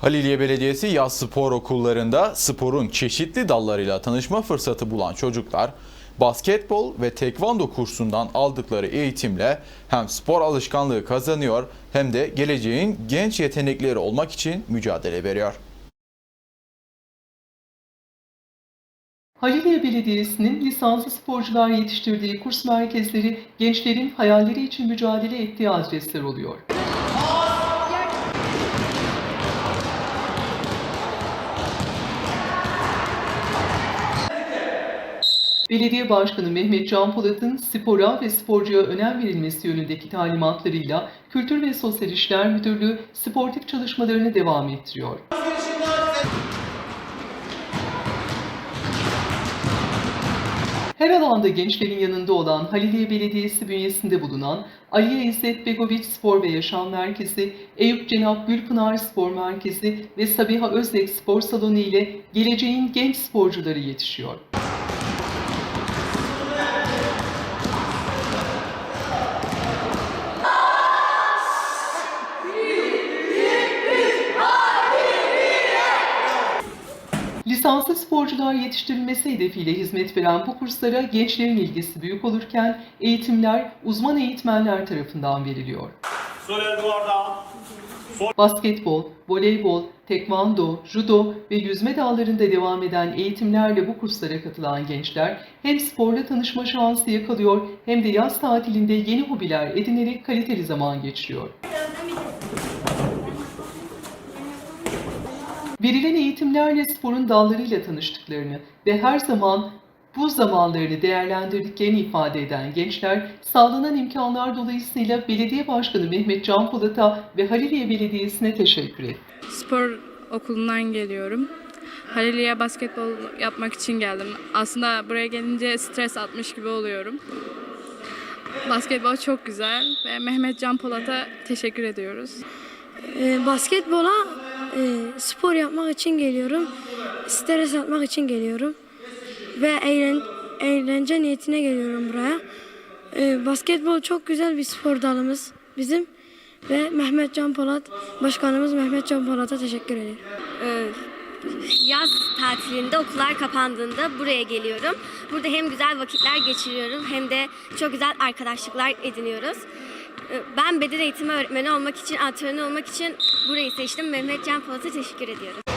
Haliliye Belediyesi yaz spor okullarında sporun çeşitli dallarıyla tanışma fırsatı bulan çocuklar basketbol ve tekvando kursundan aldıkları eğitimle hem spor alışkanlığı kazanıyor hem de geleceğin genç yetenekleri olmak için mücadele veriyor. Haliliye Belediyesi'nin lisanslı sporcular yetiştirdiği kurs merkezleri gençlerin hayalleri için mücadele ettiği adresler oluyor. Belediye Başkanı Mehmet Can Polat'ın spora ve sporcuya önem verilmesi yönündeki talimatlarıyla Kültür ve Sosyal İşler Müdürlüğü sportif çalışmalarını devam ettiriyor. Her alanda gençlerin yanında olan Haliliye Belediyesi bünyesinde bulunan Aliye İzzet Begoviç Spor ve Yaşam Merkezi, Eyüp Cenap Gülpınar Spor Merkezi ve Sabiha Özlek Spor Salonu ile geleceğin genç sporcuları yetişiyor. Lisanslı sporcular yetiştirilmesi hedefiyle hizmet veren bu kurslara gençlerin ilgisi büyük olurken eğitimler uzman eğitmenler tarafından veriliyor. Basketbol, voleybol, tekvando, judo ve yüzme dallarında devam eden eğitimlerle bu kurslara katılan gençler hem sporla tanışma şansı yakalıyor hem de yaz tatilinde yeni hobiler edinerek kaliteli zaman geçiriyor. Verilen eğitimlerle sporun dallarıyla tanıştıklarını ve her zaman bu zamanlarını değerlendirdiklerini ifade eden gençler, sağlanan imkanlar dolayısıyla Belediye Başkanı Mehmet Can Polat'a ve Haliliye Belediyesi'ne teşekkür etti. Spor okulundan geliyorum. Haliliye basketbol yapmak için geldim. Aslında buraya gelince stres atmış gibi oluyorum. Basketbol çok güzel ve Mehmet Can Polat'a teşekkür ediyoruz. E, basketbola e, spor yapmak için geliyorum. Stres atmak için geliyorum. Ve eğlen, eğlence niyetine geliyorum buraya. E, basketbol çok güzel bir spor dalımız bizim. Ve Mehmet Can Polat, Başkanımız Mehmet Can Polat'a teşekkür ederim. Ee, yaz tatilinde okullar kapandığında buraya geliyorum. Burada hem güzel vakitler geçiriyorum hem de çok güzel arkadaşlıklar ediniyoruz. Ee, Ben beden eğitimi öğretmeni olmak için, antrenör olmak için burayı seçtim. Mehmet Can Polat'a teşekkür ediyorum.